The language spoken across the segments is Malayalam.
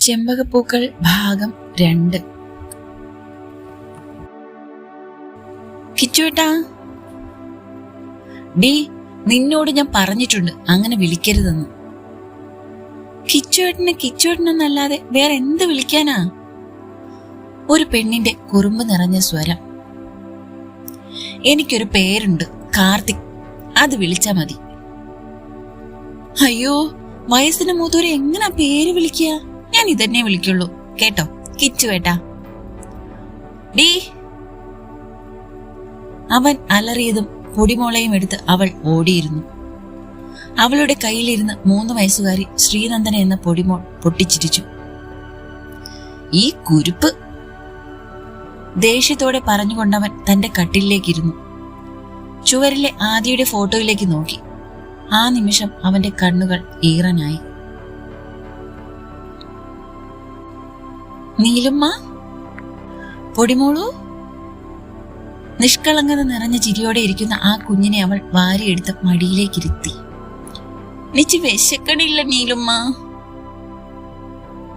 ചെമ്പകപ്പൂക്കൾ ഭാഗം രണ്ട്. കിച്ചുവേട്ടാ. ഡീ നിന്നോട് ഞാൻ പറഞ്ഞിട്ടുണ്ട് അങ്ങനെ വിളിക്കരുതെന്ന്. കിച്ചുവേട്ടനെ കിച്ചുവേട്ടനെന്നല്ലാതെ വേറെ എന്ത് വിളിക്കാനാ? ഒരു പെണ്ണിന്റെ കുറുമ്പ് നിറഞ്ഞ സ്വരം. എനിക്കൊരു പേരുണ്ട് കാർത്തിക്. അത് വിളിച്ചാ മതി. അയ്യോ വയസ്സിന് മൂത്തവരെ എങ്ങനെ പേര് വിളിക്കുക ഞാൻ ഇതന്നെ വിളിക്കുള്ളൂ. കേട്ടോ? കിച്ചു ഏട്ടാ. ഡീ. അവൻ അലറിയതും പൊടിമോളയും എടുത്ത് അവൾ ഓടിയിരുന്നു. അവളുടെ കയ്യിലിരുന്ന് മൂന്ന് വയസ്സുകാരി ശ്രീനന്ദന എന്ന പൊടിമോൾ പൊട്ടിച്ചിരിച്ചു. ഈ കുരുപ്പ്. ദേഷ്യത്തോടെ പറഞ്ഞുകൊണ്ടവൻ തന്റെ കട്ടിലേക്കിരുന്നു ചുവരിലെ ആദിയുടെ ഫോട്ടോയിലേക്ക് നോക്കി. ആ നിമിഷം അവന്റെ കണ്ണുകൾ ഈറനായി. നീലുമ്മ? പൊടിമോളു? നിഷ്കളങ്കത നിറഞ്ഞ ചിരിയോടെ ഇരിക്കുന്ന ആ കുഞ്ഞിനെ അവൾ വാരിയെടുത്ത് മടിയിലേക്കിരുത്തി. നിച്ച് വിശക്കണില്ല നീലുമ്മ.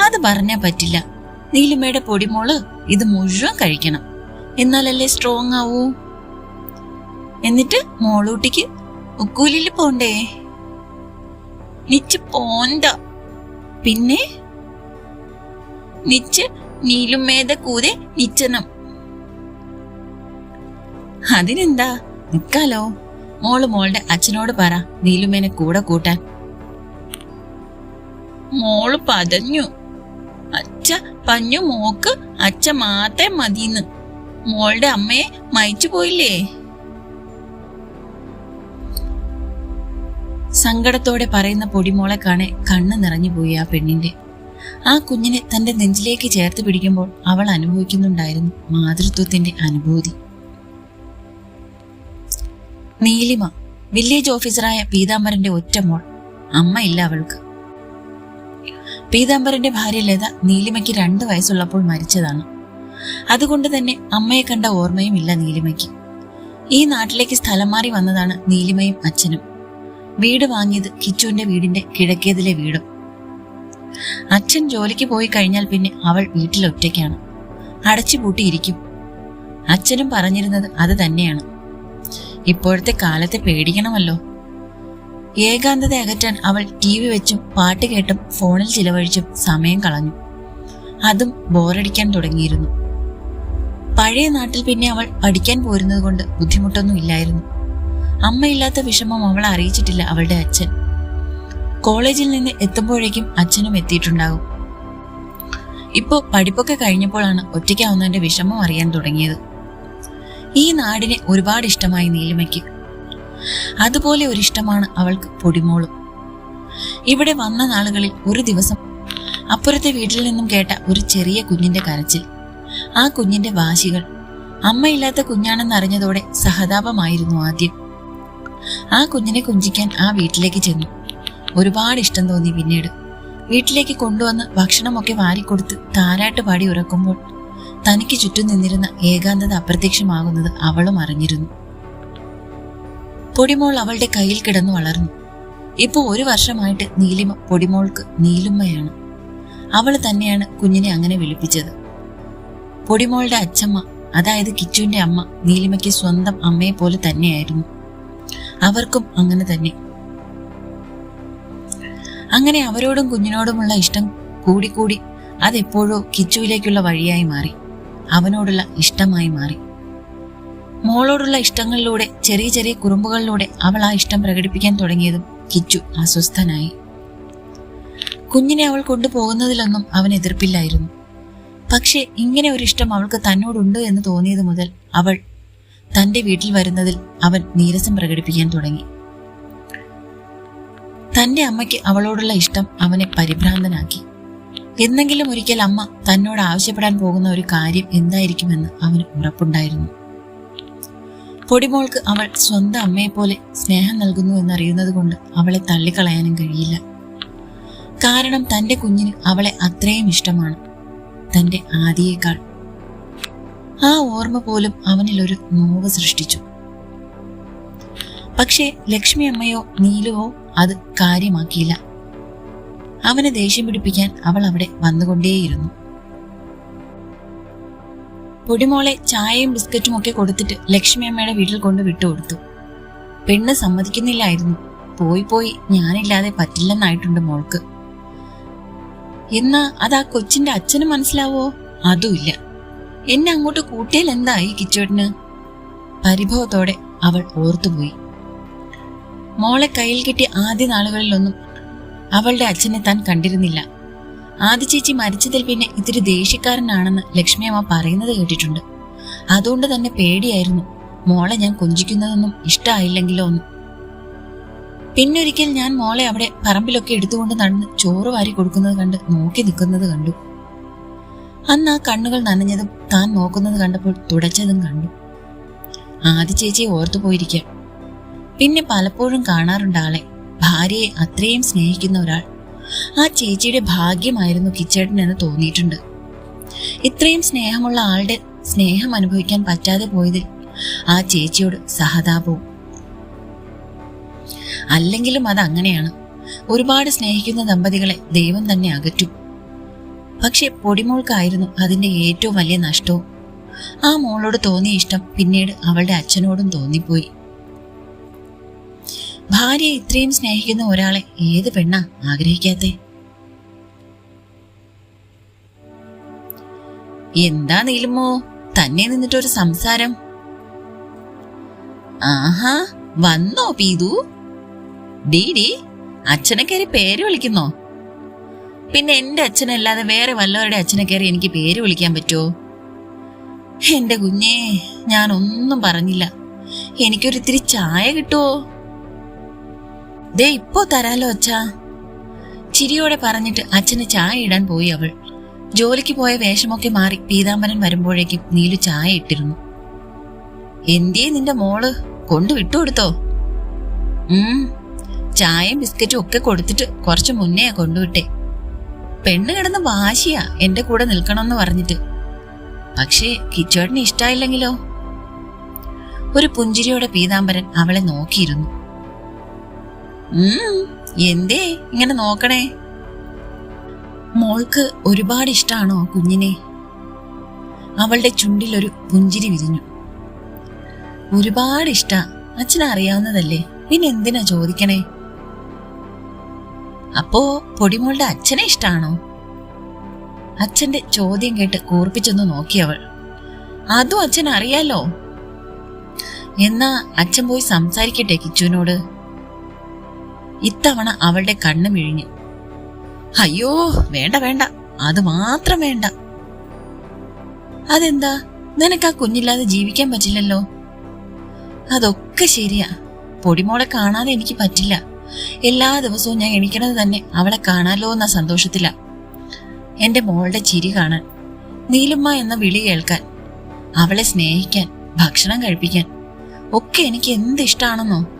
അത് പറഞ്ഞാ പറ്റില്ല. നീലുമ്മയുടെ പൊടിമോൾ ഇത് മുഴുവൻ കഴിക്കണം. എന്നാലല്ലേ സ്ട്രോങ് ആവൂ? എന്നിട്ട് മോളൂട്ടിക്ക് ഉക്കൂലിൽ പോണ്ടേ? നിച്ച് പോണ്ട. പിന്നെ? നിച്ച് നീലുമേത കൂതെ നിച്ചനം അതിനെന്താ? നിക്കാലോ. മോൾ മോളുടെ അച്ഛനോട് പറ നീലുമേനെ കൂടെ കൂട്ടാൻ. മോൾ പതഞ്ഞു. അച്ഛ പഞ്ഞു മോക്ക് അച്ഛ മാത്രേ മതിന്ന്. മോളുടെ അമ്മയെ മയച്ചു പോയില്ലേ? സങ്കടത്തോടെ പറയുന്ന പൊടിമോളെ കാണെ കണ്ണ് നിറഞ്ഞു പോയി ആ പെണ്ണിന്റെ. ആ കുഞ്ഞിനെ തന്റെ നെഞ്ചിലേക്ക് ചേർത്ത് പിടിക്കുമ്പോൾ അവൾ അനുഭവിക്കുന്നുണ്ടായിരുന്നു മാതൃത്വത്തിന്റെ അനുഭൂതി. നീലിമ വില്ലേജ് ഓഫീസറായ പീതാംബരന്റെ ഒറ്റമോൾ അമ്മയില്ല അവൾക്ക്. പീതാംബരന്റെ ഭാര്യ ലത നീലിമയ്ക്ക് രണ്ട് വയസ്സുള്ളപ്പോൾ മരിച്ചതാണ്. അതുകൊണ്ട് തന്നെ അമ്മയെ കണ്ട ഓർമ്മയും ഇല്ല നീലിമയ്ക്ക്. ഈ നാട്ടിലേക്ക് സ്ഥലം മാറി വന്നതാണ് നീലിമയും അച്ഛനും. വീട് വാങ്ങിയത് കിച്ചുവിന്റെ വീടിന്റെ കിഴക്കേതിലെ വീടും. അച്ഛൻ ജോലിക്ക് പോയി കഴിഞ്ഞാൽ പിന്നെ അവൾ വീട്ടിൽ ഒറ്റയ്ക്കാണ്. അടച്ചുപൂട്ടിയിരിക്കും അച്ഛനും പറഞ്ഞിരുന്നത് അത് തന്നെയാണ്. ഇപ്പോഴത്തെ കാലത്തെ പേടിക്കണമല്ലോ. ഏകാന്തത അകറ്റാൻ അവൾ ടി വി വെച്ചും പാട്ട് കേട്ടും ഫോണിൽ ചിലവഴിച്ചും സമയം കളഞ്ഞു. അതും ബോറടിക്കാൻ തുടങ്ങിയിരുന്നു. പഴയ നാട്ടിൽ പിന്നെ അവൾ പഠിക്കാൻ പോരുന്നത് കൊണ്ട് ബുദ്ധിമുട്ടൊന്നും ഇല്ലായിരുന്നു. അമ്മയില്ലാത്ത വിഷമം അവൾ അറിയിച്ചിട്ടില്ല അവളുടെ അച്ഛൻ. കോളേജിൽ നിന്ന് എത്തുമ്പോഴേക്കും അച്ഛനും എത്തിയിട്ടുണ്ടാകും. ഇപ്പോ പഠിപ്പൊക്കെ കഴിഞ്ഞപ്പോഴാണ് ഒറ്റയ്ക്കാവുന്നതിന്റെ വിഷമം അറിയാൻ തുടങ്ങിയത്. ഈ നാടിനെ ഒരുപാട് ഇഷ്ടമായി നീലിമയ്ക്ക്. അതുപോലെ ഒരു ഇഷ്ടമാണ് അവൾക്ക് പൊടിമോളും. ഇവിടെ വന്ന നാളുകളിൽ ഒരു ദിവസം അപ്പുറത്തെ വീട്ടിൽ നിന്നും കേട്ട ഒരു ചെറിയ കുഞ്ഞിന്റെ കരച്ചിൽ. ആ കുഞ്ഞിന്റെ വാശികൾ അമ്മയില്ലാത്ത കുഞ്ഞാണെന്ന് അറിഞ്ഞതോടെ സഹതാപമായിരുന്നു ആദ്യം. ആ കുഞ്ഞിനെ കുഞ്ചിക്കാൻ ആ വീട്ടിലേക്ക് ചെന്നു. ഒരുപാട് ഇഷ്ടം തോന്നി പിന്നീട്. വീട്ടിലേക്ക് കൊണ്ടുവന്ന് ഭക്ഷണമൊക്കെ വാരിക്കൊടുത്ത് താരാട്ട് പാടി ഉറക്കുമ്പോൾ തനിക്ക് ചുറ്റും നിന്നിരുന്ന ഏകാന്തത അപ്രത്യക്ഷമാകുന്നത് അവളും അറിഞ്ഞിരുന്നു. പൊടിമോൾ അവളുടെ കയ്യിൽ കിടന്നു വളർന്നു. ഇപ്പൊ ഒരു വർഷമായിട്ട് നീലിമ പൊടിമോൾക്ക് നീലുമ്മയാണ്. അവൾ തന്നെയാണ് കുഞ്ഞിനെ അങ്ങനെ വിളിപ്പിച്ചത്. പൊടിമോളുടെ അച്ഛമ്മ അതായത് കിച്ചുവിന്റെ അമ്മ നീലിമയ്ക്ക് സ്വന്തം അമ്മയെ പോലെ തന്നെയായിരുന്നു. അവർക്കും അങ്ങനെ തന്നെ. അങ്ങനെ അവരോടും കുഞ്ഞിനോടുമുള്ള ഇഷ്ടം കൂടിക്കൂടി അതെപ്പോഴോ കിച്ചുവിലേക്കുള്ള വഴിയായി മാറി. അവനോടുള്ള ഇഷ്ടമായി മാറി. മോളോടുള്ള ഇഷ്ടങ്ങളിലൂടെ ചെറിയ ചെറിയ കുറുമ്പുകളിലൂടെ അവൾ ആ ഇഷ്ടം പ്രകടിപ്പിക്കാൻ തുടങ്ങിയതും കിച്ചു അസ്വസ്ഥനായി. കുഞ്ഞിനെ അവൾ കൊണ്ടുപോകുന്നതിലൊന്നും അവൻ എതിർപ്പില്ലായിരുന്നു. പക്ഷേ ഇങ്ങനെ ഒരു ഇഷ്ടം അവൾക്ക് തന്നോടുണ്ട് എന്ന് തോന്നിയത് മുതൽ അവൾ തന്റെ വീട്ടിൽ വരുന്നതിൽ അവൻ നീരസം പ്രകടിപ്പിക്കാൻ തുടങ്ങി. തന്റെ അമ്മയ്ക്ക് അവളോടുള്ള ഇഷ്ടം അവനെ പരിഭ്രാന്തനാക്കി. എന്നെങ്കിലും ഒരിക്കൽ അമ്മ തന്നോട് ആവശ്യപ്പെടാൻ പോകുന്ന ഒരു കാര്യം എന്തായിരിക്കുമെന്ന് അവന് ഉറപ്പുണ്ടായിരുന്നു. പൊടിമോൾക്ക് അവൾ സ്വന്തം അമ്മയെപ്പോലെ സ്നേഹം നൽകുന്നു എന്നറിയുന്നത് കൊണ്ട് അവളെ തള്ളിക്കളയാനും കഴിയില്ല. കാരണം തന്റെ കുഞ്ഞിന് അവളെ അത്രയും ഇഷ്ടമാണ്. തന്റെ ആദിയേക്കാൾ. ആ ഓർമ്മ പോലും അവനിൽ ഒരു നോവ് സൃഷ്ടിച്ചു. പക്ഷേ ലക്ഷ്മി അമ്മയോ നീലുവോ അത് കാര്യമാക്കിയില്ല. അവനെ ദേഷ്യം പിടിപ്പിക്കാൻ അവൾ അവിടെ വന്നുകൊണ്ടേയിരുന്നു. പൊടിമോളെ ചായയും ബിസ്ക്കറ്റും ഒക്കെ കൊടുത്തിട്ട് ലക്ഷ്മി അമ്മയുടെ വീട്ടിൽ കൊണ്ട് വിട്ടുകൊടുത്തു. പെണ്ണ് സമ്മതിക്കുന്നില്ലായിരുന്നു. പോയി പോയി ഞാനില്ലാതെ പറ്റില്ലെന്നായിട്ടുണ്ട് മോൾക്ക്. എന്നാ അത് ആ കൊച്ചിന്റെ അച്ഛന് മനസ്സിലാവോ? അതുമില്ല. എന്നെ അങ്ങോട്ട് കൂട്ടിയാൽ എന്തായി കിച്ചോട്ടിന്? പരിഭവത്തോടെ അവൾ ഓർത്തുപോയി. മോളെ കയ്യിൽ കിട്ടിയ ആദ്യ നാളുകളിലൊന്നും അവളുടെ അച്ഛനെ താൻ കണ്ടിരുന്നില്ല. ആദ്യ ചേച്ചി മരിച്ചതിൽ പിന്നെ ഇത്തിരി ദേഷ്യക്കാരനാണെന്ന് ലക്ഷ്മിയമ്മ പറയുന്നത് കേട്ടിട്ടുണ്ട്. അതുകൊണ്ട് തന്നെ പേടിയായിരുന്നു. മോളെ ഞാൻ കൊഞ്ചിക്കുന്നതൊന്നും ഇഷ്ടമായില്ലെങ്കിലോ ഒന്നും പിന്നൊരിക്കൽ ഞാൻ മോളെ അവിടെ പറമ്പിലൊക്കെ എടുത്തുകൊണ്ട് നടന്ന് ചോറ് വാരി കൊടുക്കുന്നത് കണ്ട് നോക്കി നിൽക്കുന്നത് കണ്ടു. അന്ന് ആ കണ്ണുകൾ നനഞ്ഞതും താൻ നോക്കുന്നത് കണ്ടപ്പോൾ തുടച്ചതും കണ്ടു. ആദ്യ ചേച്ചി ഓർത്തു പോയിരിക്കാം പിന്നെ പലപ്പോഴും കാണാറുണ്ട് ആളെ. ഭാര്യയെ അത്രയും സ്നേഹിക്കുന്ന ഒരാൾ. ആ ചേച്ചിയുടെ ഭാഗ്യമായിരുന്നു കിച്ചേട്ടൻ എന്ന് തോന്നിയിട്ടുണ്ട്. ഇത്രയും സ്നേഹമുള്ള ആളുടെ സ്നേഹം അനുഭവിക്കാൻ പറ്റാതെ പോയതിൽ ആ ചേച്ചിയോട് സഹതാപവും. അല്ലെങ്കിലും അത് അങ്ങനെയാണ്. ഒരുപാട് സ്നേഹിക്കുന്ന ദമ്പതികളെ ദൈവം തന്നെ അകറ്റും. പക്ഷെ പൊടിമോൾക്കായിരുന്നു അതിന്റെ ഏറ്റവും വലിയ നഷ്ടവും. ആ മോളോട് തോന്നിയ ഇഷ്ടം പിന്നീട് അവളുടെ അച്ഛനോടും തോന്നിപ്പോയി. ഭാര്യയെ ഇത്രയും സ്നേഹിക്കുന്ന ഒരാളെ ഏത് പെണ്ണാ ആഗ്രഹിക്കാത്തെ? എന്താ നീലുമോ തന്നെ നിന്നിട്ടൊരു സംസാരം? ആഹാ വന്നോ പീതു? ഡീ ഡീ അച്ഛനെ കയറി പേര് വിളിക്കുന്നോ? പിന്നെ എന്റെ അച്ഛനല്ലാതെ വേറെ വല്ലവരുടെ അച്ഛനെ കയറി എനിക്ക് പേര് വിളിക്കാൻ പറ്റുമോ എന്റെ കുഞ്ഞേ ഞാൻ ഒന്നും പറഞ്ഞില്ല. എനിക്കൊരിത്തിരി ചായ കിട്ടുമോ ദേ ഇപ്പോ തരാലോ അച്ഛാ. ചിരിയോടെ പറഞ്ഞിട്ട് അച്ഛന് ചായ ഇടാൻ പോയി അവൾ. ജോലിക്ക് പോയ വേഷമൊക്കെ മാറി പീതാംബരൻ വരുമ്പോഴേക്കും നീലു ചായ ഇട്ടിരുന്നു. എന്തിയെ നിന്റെ മോൾ? കൊണ്ടു വിട്ടുകൊടുത്തോ? ഉം. ചായയും ബിസ്ക്കറ്റും ഒക്കെ കൊടുത്തിട്ട് കുറച്ച് മുന്നേ കൊണ്ടുവിട്ടെ പെണ്ണ് കിടന്ന് വാശിയാ എന്റെ കൂടെ നിൽക്കണമെന്ന് പറഞ്ഞിട്ട്. പക്ഷേ കിച്ചോട്ടിന് ഇഷ്ടായില്ലെങ്കിലോ? ഒരു പുഞ്ചിരിയോടെ പീതാംബരൻ അവളെ നോക്കിയിരുന്നു. എന്തേ ഇങ്ങനെ നോക്കണേ? മോൾക്ക് ഒരുപാട് ഇഷ്ടാണോ കുഞ്ഞിനെ? അവളുടെ ചുണ്ടിൽ ഒരു പുഞ്ചിരി വിരിഞ്ഞു. ഒരുപാട് ഇഷ്ട അച്ഛനറിയാവുന്നതല്ലേ പിന്നെ എന്തിനാ ചോദിക്കണേ? അപ്പോ പൊടിമോളുടെ അച്ഛനെ ഇഷ്ടാണോ? അച്ഛന്റെ ചോദ്യം കേട്ട് കൂർപ്പിച്ചൊന്ന് നോക്കിയവൾ അതും അച്ഛൻ അറിയാലോ എന്നാ അച്ഛൻ പോയി സംസാരിക്കട്ടെ കിച്ചുവിനോട്. ഇത്തവണ അവളുടെ കണ്ണു മിഴിഞ്ഞു. അയ്യോ വേണ്ട വേണ്ട. അത് മാത്രം വേണ്ട. അതെന്താ? നിനക്ക് ആ കുഞ്ഞില്ലാതെ ജീവിക്കാൻ പറ്റില്ലല്ലോ? അതൊക്കെ ശരിയാ. പൊടിമോളെ കാണാതെ എനിക്ക് പറ്റില്ല. എല്ലാ ദിവസവും ഞാൻ എണിക്കണത് തന്നെ അവളെ കാണാലോ എന്ന സന്തോഷത്തില. എന്റെ മോളുടെ ചിരി കാണാൻ നീലുമ്മ എന്ന വിളി കേൾക്കാൻ അവളെ സ്നേഹിക്കാൻ ഭക്ഷണം കഴിപ്പിക്കാൻ ഒക്കെ എനിക്ക് എന്ത് ഇഷ്ടാണെന്നോ?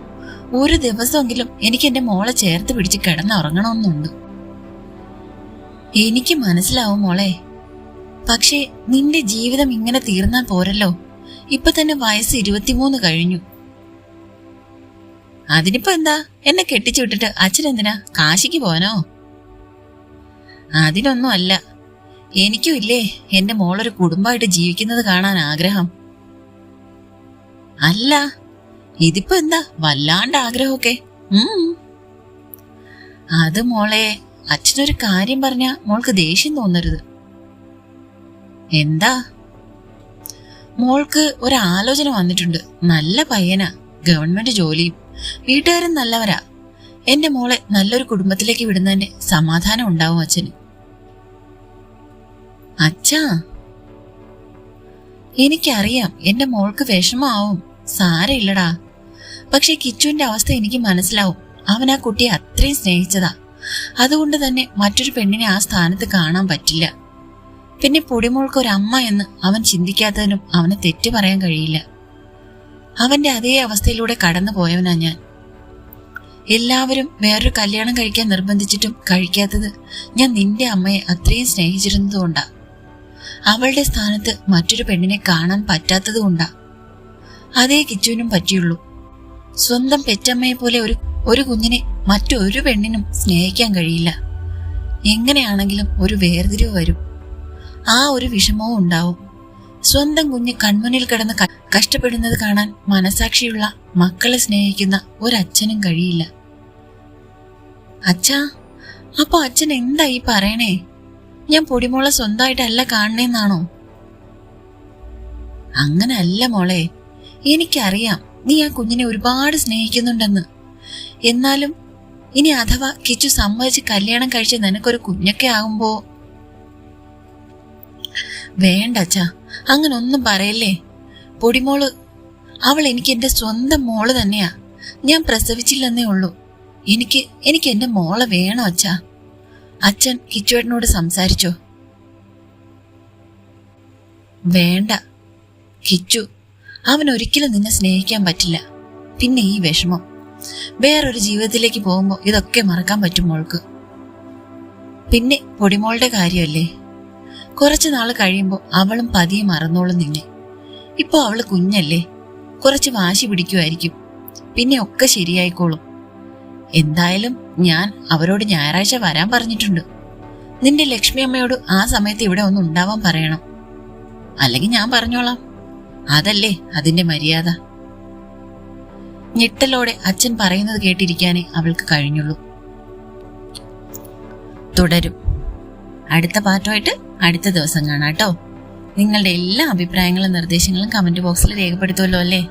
ഒരു ദിവസമെങ്കിലും എനിക്ക് എന്റെ മോളെ ചേർത്ത് പിടിച്ച് കിടന്നുറങ്ങണമെന്നുണ്ട്. എനിക്ക് മനസ്സിലാവും മോളെ. പക്ഷേ നിന്റെ ജീവിതം ഇങ്ങനെ തീർന്നാൽ പോരല്ലോ. ഇപ്പൊ തന്നെ വയസ്സ് ഇരുപത്തിമൂന്ന് കഴിഞ്ഞു. അതിനിപ്പോ എന്താ? എന്നെ കെട്ടിച്ചു വിട്ടിട്ട് അച്ഛൻ എന്തിനാ? കാശിക്ക് പോനോ അതിനൊന്നും അല്ല. എനിക്കും ഇല്ലേ എന്റെ മോളൊരു കുടുംബമായിട്ട് ജീവിക്കുന്നത് കാണാൻ ആഗ്രഹം. അല്ല ഇതിപ്പോ എന്താ വല്ലാണ്ട് ആഗ്രഹമൊക്കെ അത് മോളെ അച്ഛനൊരു കാര്യം പറഞ്ഞ മോൾക്ക് ദേഷ്യം തോന്നരുത്. എന്താ? മോൾക്ക് ഒരു ആലോചന വന്നിട്ടുണ്ട്. നല്ല പയ്യനാ ഗവൺമെന്റ് ജോലിയും. വീട്ടുകാരും നല്ലവരാ. എന്റെ മോളെ നല്ലൊരു കുടുംബത്തിലേക്ക് വിടുന്നതിന് സമാധാനം ഉണ്ടാവും അച്ഛന്. അച്ഛാ. എനിക്കറിയാം എന്റെ മോൾക്ക് വിഷമാവും സാരമില്ലടാ. പക്ഷെ കിച്ചുവിന്റെ അവസ്ഥ എനിക്ക് മനസ്സിലാവും. അവൻ ആ കുട്ടിയെ അത്രയും സ്നേഹിച്ചതാ. അതുകൊണ്ട് തന്നെ മറ്റൊരു പെണ്ണിനെ ആ സ്ഥാനത്ത് കാണാൻ പറ്റില്ല. പിന്നെ പൊടിമോൾക്ക് ഒരു അമ്മ എന്ന് അവൻ ചിന്തിക്കാത്തതിനും അവന് തെറ്റ് പറയാൻ കഴിയില്ല. അവന്റെ അതേ അവസ്ഥയിലൂടെ കടന്നു പോയവനാ ഞാൻ. എല്ലാവരും വേറൊരു കല്യാണം കഴിക്കാൻ നിർബന്ധിച്ചിട്ടും കഴിക്കാത്തത് ഞാൻ നിന്റെ അമ്മയെ അത്രയും സ്നേഹിച്ചിരുന്നതുകൊണ്ടാ അവളുടെ സ്ഥാനത്ത് മറ്റൊരു പെണ്ണിനെ കാണാൻ പറ്റാത്തതുകൊണ്ടാ അതേ കിച്ചുവിനും പറ്റിയുള്ളൂ. സ്വന്തം പെറ്റമ്മയെ പോലെ ഒരു ഒരു കുഞ്ഞിനെ മറ്റൊരു പെണ്ണിനും സ്നേഹിക്കാൻ കഴിയില്ല. എങ്ങനെയാണെങ്കിലും ഒരു വേർതിരിവ് വരും. ആ ഒരു വിഷമവും ഉണ്ടാവും. സ്വന്തം കുഞ്ഞ് കൺമുന്നിൽ കിടന്ന് കഷ്ടപ്പെടുന്നത് കാണാൻ മനസാക്ഷിയുള്ള മക്കളെ സ്നേഹിക്കുന്ന ഒരച്ഛനും കഴിയില്ല. അച്ഛാ അപ്പൊ അച്ഛൻ എന്താ ഈ പറയണേ? ഞാൻ പൊടിമോളെ സ്വന്തമായിട്ടല്ല കാണണേന്നാണോ? അങ്ങനല്ല മോളെ എനിക്കറിയാം. നീ ആ കുഞ്ഞിനെ ഒരുപാട് സ്നേഹിക്കുന്നുണ്ടെന്ന്. എന്നാലും ഇനി അഥവാ കിച്ചു സമ്മതിച്ച് കല്യാണം കഴിച്ച് നിനക്കൊരു കുഞ്ഞൊക്കെ ആകുമ്പോ വേണ്ട അച്ഛാ അങ്ങനെ ഒന്നും പറയല്ലേ. പൊടിമോൾ അവൾ എനിക്ക് എന്റെ സ്വന്തം മോൾ തന്നെയാ. ഞാൻ പ്രസവിച്ചില്ലെന്നേ ഉള്ളൂ. എനിക്ക് എനിക്ക് എന്റെ മോളെ വേണോ അച്ഛാ? അച്ഛൻ കിച്ചുവേട്ടനോട് സംസാരിച്ചോ? വേണ്ട. കിച്ചു അവൻ ഒരിക്കലും നിന്നെ സ്നേഹിക്കാൻ പറ്റില്ല. പിന്നെ ഈ വിഷമം. വേറൊരു ജീവിതത്തിലേക്ക് പോകുമ്പോൾ ഇതൊക്കെ മറക്കാൻ പറ്റും മോൾക്ക്. പിന്നെ പൊടിമോളുടെ കാര്യമല്ലേ? കുറച്ചു നാൾ കഴിയുമ്പോൾ അവളും പതിയെ മറന്നോളും നിന്നെ. ഇപ്പൊ അവൾ കുഞ്ഞല്ലേ? കുറച്ച് വാശി പിടിക്കുമായിരിക്കും പിന്നെ ഒക്കെ ശരിയായിക്കോളും. എന്തായാലും ഞാൻ അവരോട് ഞായറാഴ്ച വരാൻ പറഞ്ഞിട്ടുണ്ട്. നിന്റെ ലക്ഷ്മി അമ്മയോട് ആ സമയത്ത് ഇവിടെ ഒന്ന് ഉണ്ടാവാൻ പറയണം. അല്ലെങ്കിൽ ഞാൻ പറഞ്ഞോളാം. അതല്ലേ അതിന്റെ മര്യാദ? ഞെട്ടലോടെ അച്ഛൻ പറയുന്നത് കേട്ടിരിക്കാനേ അവൾക്ക് കഴിഞ്ഞുള്ളൂ. തുടരും. അടുത്ത പാട്ടുമായിട്ട് അടുത്ത ദിവസം കാണാം കേട്ടോ. നിങ്ങളുടെ എല്ലാ അഭിപ്രായങ്ങളും നിർദ്ദേശങ്ങളും കമന്റ് ബോക്സിൽ രേഖപ്പെടുത്തുമല്ലോ അല്ലേ?